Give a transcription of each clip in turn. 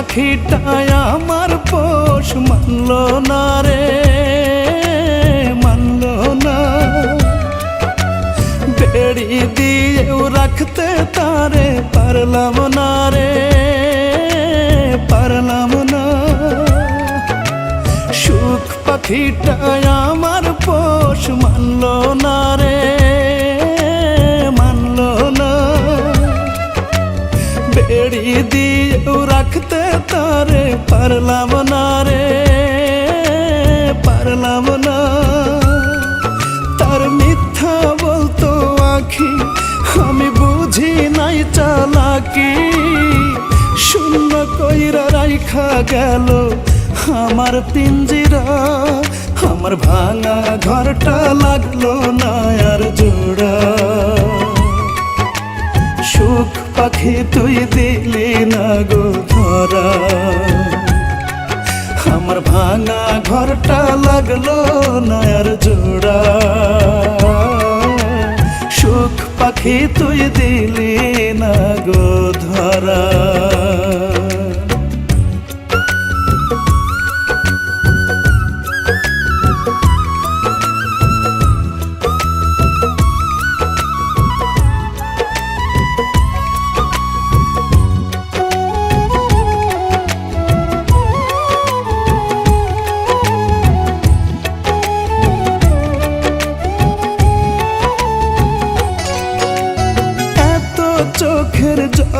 পাখিটায় আমার পোষ, মানল না রে, মানল না। বেড়ি দিয়েও রাখতে তারে পারলাম না রে, পারলাম না। সুখ পাখিটায় আমার পোষ, মানল না রে, মানল না। বেড়ি দিয়েও রাখতে তারে, পারলাম না রে, পারলাম না। তার মিথ্যা বলতো আখি, আমি বুঝি নাই চালাকি। শূন্য কইরা রাইখা গেল আমার পিঞ্জিরা। আমার ভাঙা ঘরটা লাগল না আর জোড়া। সুখ পাখি তুই দিলি না গো ধরা। আমার ভাঙা ঘরটা লাগল নয়ার জোড়া। সুখ পাখি তুই দিলি না গো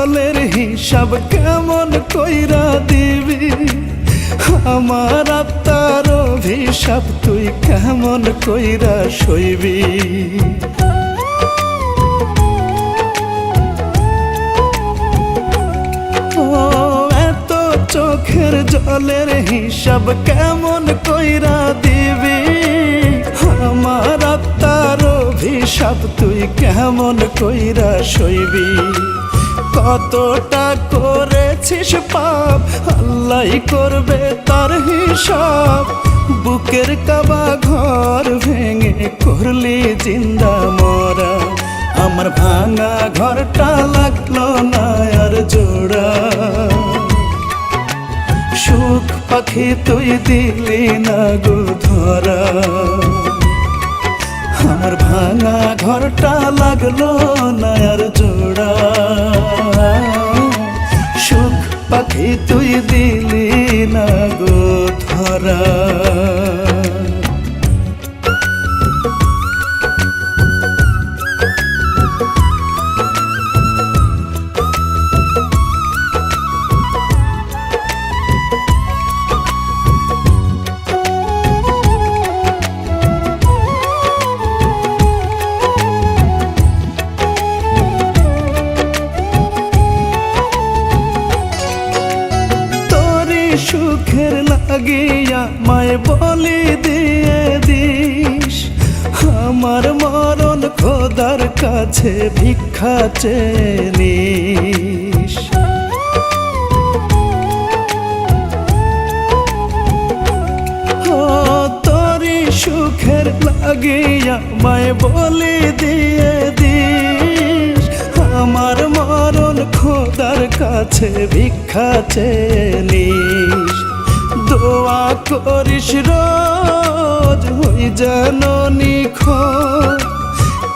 চোখের হিসাব কেমন কইরা দিবি? আমার আত্মার অভিশাপ তুই কেমন কইরা সইবি? এত চোখের জলের হিসাব কেমন কইরা দিবি? আমার আত্মার অভিশাপ তুই কেমন কইরা সইবি? কতটা করেছিস পাপ? আল্লাহ করবে তার হিসাব। বুকের কাবা ঘর ভেঙে করলি জিন্দা মরা। আমার ভাঙা ঘরটা লাগল না আর জোড়া। সুখ পাখি তুই দিলি না গো ধরা। আমার ভাঙা ঘরটা লাগল নয়ার জোড়া সুখ পাখি তুই দিলি না গো ধরা। লাগিয়া মায় বলি দিয়ে দিস। আমার মরণ খোদার কাছে ভিক্ষা চেনিস তোরি সুখের লাগিয়া মায় বলি দিয়ে দিস। আমার মরণ খোদার কাছে ভিক্ষা চেনিস দোয়া করিস রোজ হই যেন নিখোঁজ।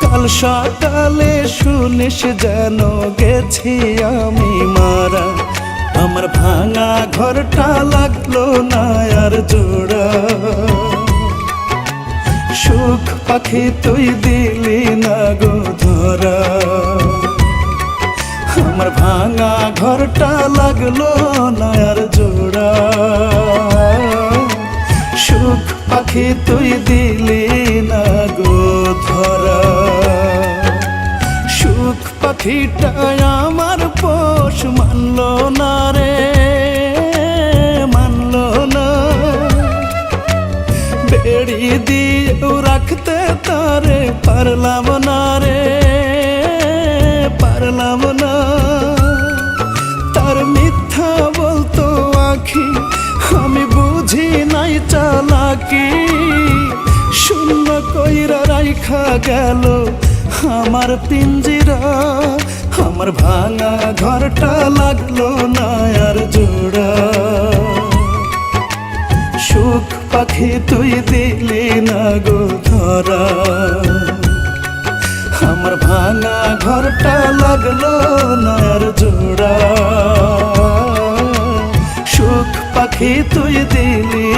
কাল সকালে শুনিস যেন গেছি আমি মারা। আমার ভাঙা ঘরটা লাগল না আর জোড়া। সুখ পাখি তুই দিলি না গো ধরা। আমার ভাঙা ঘরটা লাগল না আর জোড়া। সুখ পাখি তুই দিলি না গো ধরা। সুখ পাখিটা আমার পোষ মানল না রে, মানল না। বেড়ি দিয়েও রাখতে তারে পারলাম না রে, পারলাম না। তার মিথ্যা বলতো আখি কি শূন্য কইরা রাইখা গেল আমার পিঞ্জিরা। আমার ভাঙা ঘরটা লাগল না আর জোড়া। সুখ পাখি তুই দিলি না গো ধরা। আমার ভাঙা ঘরটা লাগল না আর জোড়া। সুখ পাখি তুই দিলি